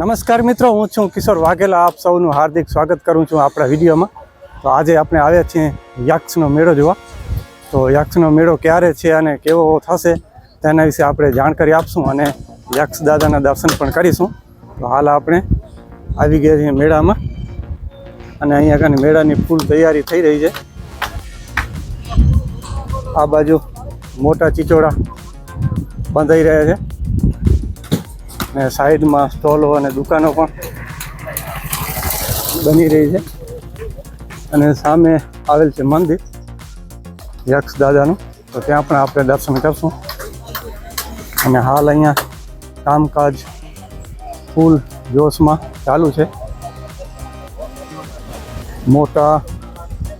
નમસ્કાર મિત્રો, હું છું કિશોર વાઘેલા. આપ સૌનું હાર્દિક સ્વાગત કરું છું આપણા વિડીયોમાં. તો આજે આપણે આવ્યા છીએ યક્ષનો મેળો જોવા. તો યક્ષનો મેળો ક્યારે છે અને કેવો થશે તેના વિશે આપણે જાણકારી આપશું અને યક્ષ દાદાના દર્શન પણ કરીશું. તો હાલ આપણે આવી ગયા છીએ મેળામાં અને અહીંયા આગળ મેળાની ફૂલ તૈયારી થઈ રહી છે. આ બાજુ મોટા ચીચોડા બંધાઈ રહ્યા છે. ને સાઈડમાં સ્ટોલો અને દુકાનો પણ બની રહી છે. અને સામે આવેલ છે મંદિર, યક્ષ દાદાનું. તો ત્યાં પણ આપણે દર્શન કરશું. અને હાલ અહીંયા કામકાજ ફૂલ જોશમાં ચાલુ છે. મોટા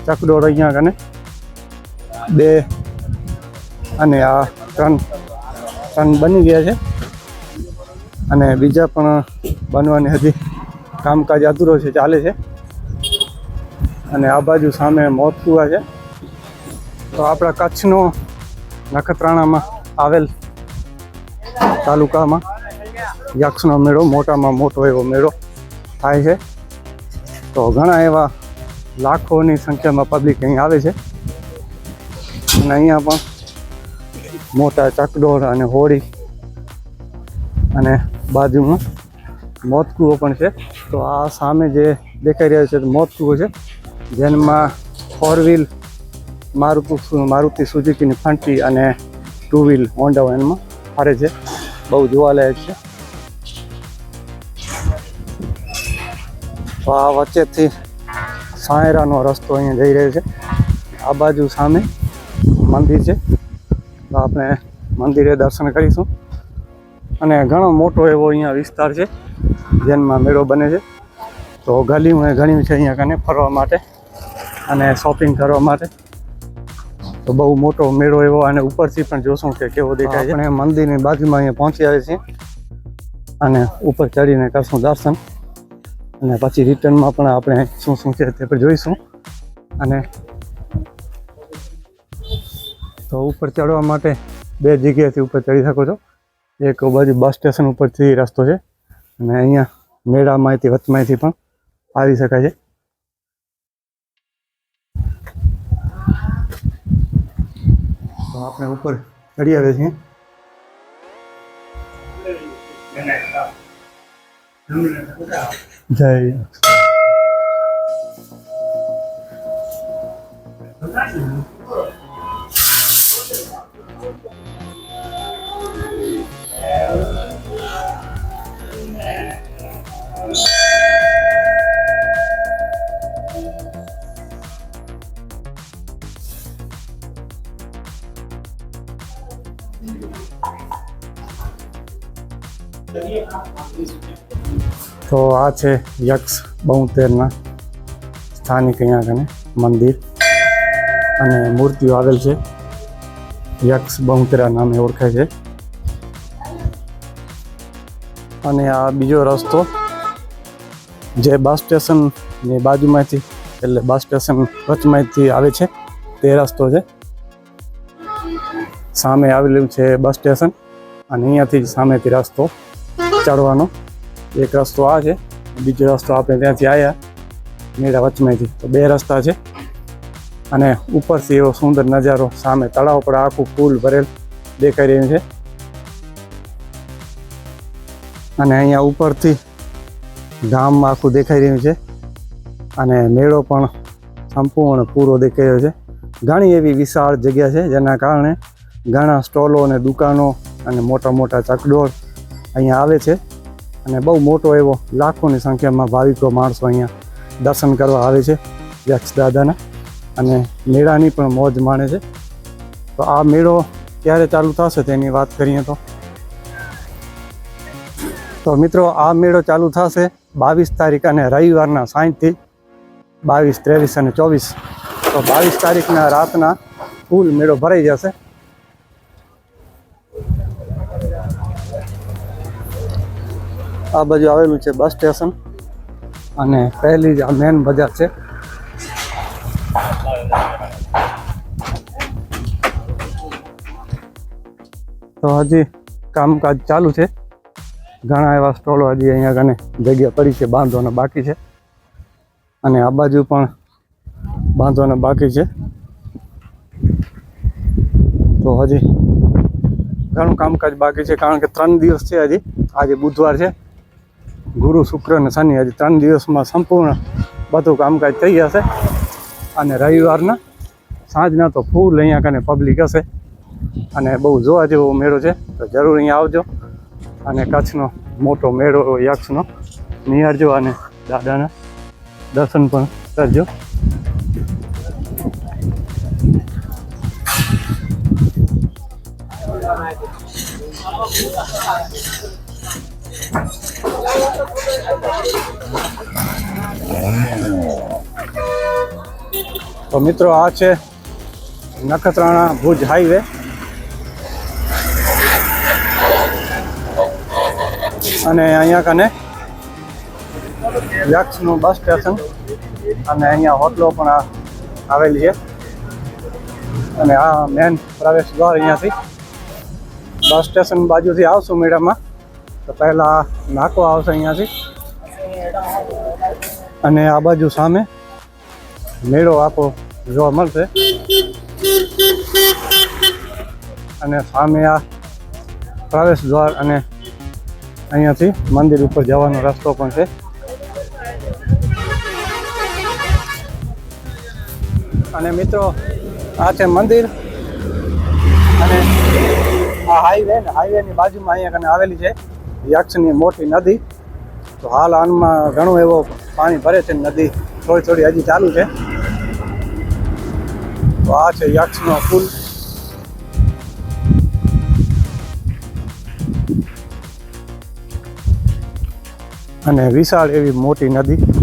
ચકડોળ અહીંયા કને, બે અને આ ત્રણ ત્રણ બની ગયા છે. અને બીજા પણ બનવાની હજી કામકાજ અધૂરો છે, ચાલે છે. અને આ બાજુ સામે મોતકુવા છે. તો આપણા કચ્છનો નખત્રાણામાં આવેલ તાલુકામાં યક્ષનો મેળો, મોટામાં મોટો એવો મેળો થાય છે. તો ઘણા એવા લાખોની સંખ્યામાં પબ્લિક અહીં આવે છે. અને અહીંયા પણ મોટા ચકડોળ અને હોળી અને બાજુમાં મોતકુઓ પણ છે. તો આ સામે જે દેખાઈ રહ્યો છે તો મોતકૂવો છે. જેમાં ફોર વ્હીલ મારુતિ મારુતિ સુઝુકીની ફંટી અને ટુ વ્હીલ હોન્ડા એનમાં ફરે છે. બહુ જોવાલાયક છે. તો આ વચ્ચેથી સાયરાનો રસ્તો અહીંયા જઈ રહ્યો છે. આ બાજુ સામે મંદિર છે. તો આપણે મંદિરે દર્શન કરીશું. અને ઘણો મોટો એવો અહીંયા વિસ્તાર છે, જેનમાં મેળો બને છે. તો ગલીમાં ઘણી છે અહીંયા કને ફરવા માટે અને શોપિંગ કરવા માટે. તો બહુ મોટો મેળો એવો અને ઉપરથી પણ જોશું કે કેવો દેખાય છે. અને મંદિરની બાજુમાં અહીંયા પહોંચી આવે છે અને ઉપર ચડીને કરશું દર્શન. અને પછી રિટર્નમાં પણ આપણે શું શું છે તે પણ જોઈશું. અને તો ઉપર ચડવા માટે બે જગ્યાએથી ઉપર ચડી શકો છો. એક બાજુ બસ સ્ટેશન ઉપરથી રસ્તો છે. અને અહીંયા મેળામાંથી, વચમાંથી પણ આવી શકાય છે. તો આપણે ઉપર ચડી આવ્યા છીએ. જય તો આ છે યક્ષ બહુતેરના સ્થાનિક અહીંયા કને મંદિર. અને મૂર્તિઓ આવેલ છે. યક્ષ બહુતેરા નામે ઓળખાય છે. અને આ બીજો રસ્તો જે બસ સ્ટેશનની બાજુમાંથી એટલે બસ સ્ટેશન વચમાંથી આવે છે તે રસ્તો છે. સામે આવેલું છે બસ સ્ટેશન અને અહીંયાથી જ સામેથી રસ્તો ચડવાનો. એક રસ્તો આ છે, બીજો રસ્તો આપણે ત્યાંથી આવ્યા મેળા વચમાંથી. તો બે રસ્તા છે અને ઉપરથી એવો સુંદર નજારો, સામે તળાવ પર આખું ફૂલ ભરેલ દેખાઈ રહ્યું છે. અને અહીંયા ઉપરથી ગામ આખું દેખાઈ રહ્યું છે અને મેળો પણ સંપૂર્ણ પૂરો દેખાઈ રહ્યો છે. ઘણી એવી વિશાળ જગ્યા છે જેના કારણે ઘણા સ્ટોલો અને દુકાનો અને મોટા મોટા ચકડોળ અહીંયા આવે છે. અને બહુ મોટો એવો લાખોની સંખ્યામાં ભાવિકો માણસો અહીંયા દર્શન કરવા આવે છે યક્ષ દાદાના. અને મેળાની પણ મોજ માણે છે. તો આ મેળો ક્યારે ચાલુ થશે તેની વાત કરીએ તો. તો મિત્રો, આ મેળો ચાલુ થશે બાવીસ તારીખ અને રવિવારના સાંજથી બાવીસ, ત્રેવીસ અને ચોવીસ. તો બાવીસ તારીખના રાતના ફૂલ મેળો ભરાઈ જશે. આ બાજુ આવેલું છે બસ સ્ટેશન. અને પહેલી જ આ મેન બજાર છે. તો હજી કામકાજ ચાલુ છે. ઘણા એવા સ્ટોલો હજી અહીંયા કને જગ્યા પડી છે, બાંધવાના બાકી છે. અને આ બાજુ પણ બાંધવાના બાકી છે. તો હજી ઘણું કામકાજ બાકી છે, કારણ કે ત્રણ દિવસ છે હજી. આજે બુધવાર છે. ગુરુ, શુક્ર અને શનિ આજે ત્રણ દિવસમાં સંપૂર્ણ બધું કામકાજ થઈ જશે. અને રવિવારના સાંજના તો ફૂલ અહીંયા કને પબ્લિક હશે. અને બહુ જોવા જેવો મેળો છે, તો જરૂર અહીંયા આવજો. અને કચ્છનો મોટો મેળો, યક્ષનો નિહાળજો અને દાદાના દર્શન પણ કરજો. તો મિત્રો આ છે નખત્રાણા ભુજ હાઈવે. અને અહીંયા કને યક્ષનું બસ સ્ટેશન અને અહીંયા હોટલો પણ આવેલી છે. અને આ મેન પ્રવેશ દ્વાર અહીંયાથી બસ સ્ટેશન બાજુથી આવશું મેળામાં. તો પહેલાં નાકો આવશે અહીંયાથી. અને આ બાજુ સામે મેળો આખો જોવા મળશે. અને સામે આ પ્રવેશ દ્વાર અને અહીંયાથી મંદિર ઉપર જવાનો રસ્તો પણ છે. અને મિત્રો, આ છે મંદિર. અને આ હાઈવે હાઈવેની બાજુમાં અહીંયા કને આવેલી છે. યક્ષની મોટી નદી. તો હાલ આનમાં ઘણું એવો પાણી ભરે છે નદી થોડી થોડી હજી ચાલુ છે. તો આ છે યક્ષનો પુલ. અને વિશાળ એવી મોટી નદી.